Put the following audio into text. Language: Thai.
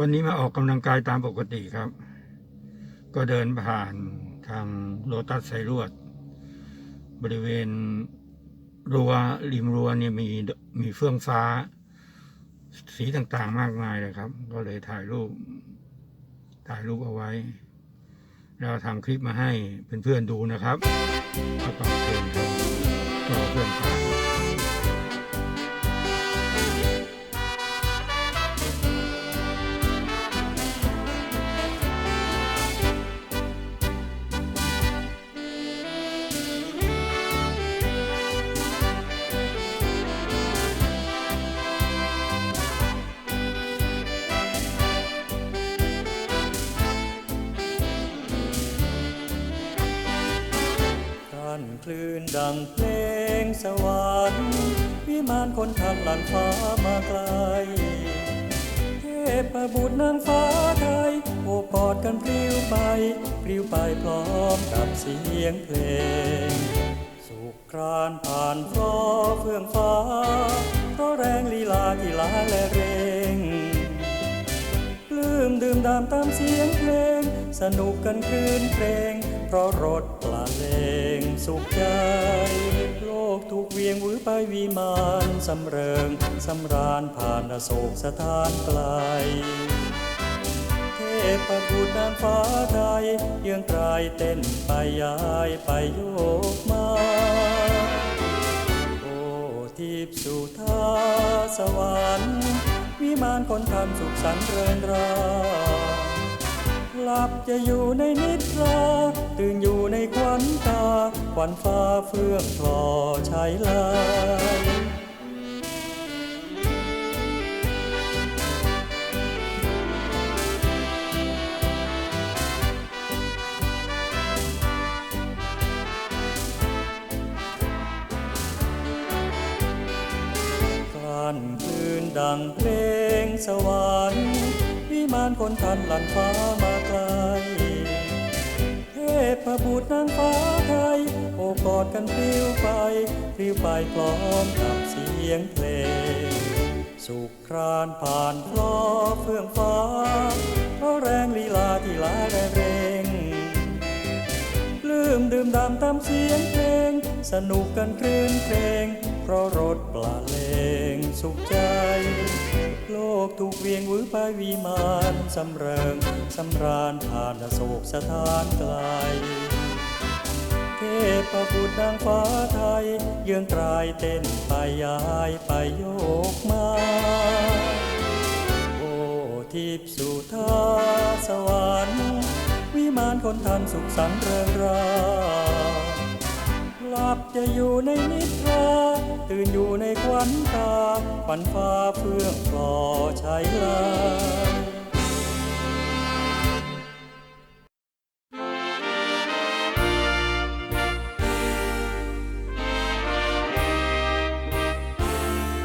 วันนี้มาออกกำลังกายตามปกติครับ ก็เดินผ่านทางโลตัสไซรวด บริเวณรั้วริมรั้วเนี่ยมีมีเฟื่องฟ้า สีต่างๆมากมายเลยครับ ก็เลยถ่ายรูป ถ่ายรูปเอาไว้ แล้วทำคลิปมาให้เพื่อนๆดูนะครับก็ต้องเพื่อนครับก็เพื่อนฟ้ ดังเพลงสวรรค์วิมานคนทันหลันฟ้ามาไกล เทพบุตรนางฟ้าไทย โอบกอดกันพลิ้วไปพลิ้วไปพร้อมกับเสียงเพลง สุขครานผ่านฟลอเฟื่องฟ้า เพราะแรงลีลาที่ลาและเรงปลื้มดื่มด่ำตามเสียงเพลง สนุกกันคืนเพลง เพราะรถปลาเลงสุขใจ โลกถูกเวียงวือไปวิมานสำเริงสำราญผ่านอโศกสถานไกลเทพบุตรนางฟ้าไทยเยืองกลายเต้นไปย้ายไปโยกมาโอ้ทิพสุธาสวรรค์วิมานคนทำสุขสันเริงรา หลับจะอยู่ในนิทราตื่นอยู่ในควันตาควันฟ้าเฟื่องทอใช้ลายคลานคลื่นดังเพลงสวรรค์ มานคนทันหลันฟ้ามาไกลเทพบุตรนางฟ้าไทย โอกอดกันพลิ้วไปพลิ้วไปพร้อมกับเสียงเพลง สุขครานผ่านพลอเฟื่องฟ้าเพราะแรงลีลาที่ลาและเร่งลืมดื่มด่ำตามเสียงเพลง สนุกกันคลื่นเพลง เพราะรถปลาเลงสุขใจ โลกถูกเวียงวือไปวิมานสำเริงสำราญผ่านโศกสถานไกล เทพบุตรนางฟ้าไทย เยืองกลายเต้นไปย้ายไปโยกมา โอ้ทิพสุธาสวรรค์วิมานคนทันสุขสันต์เริงราหลับจะอยู่ในนิทราตื่นอยู่ในควันตาควันฟ้าเฟื่อง Hãy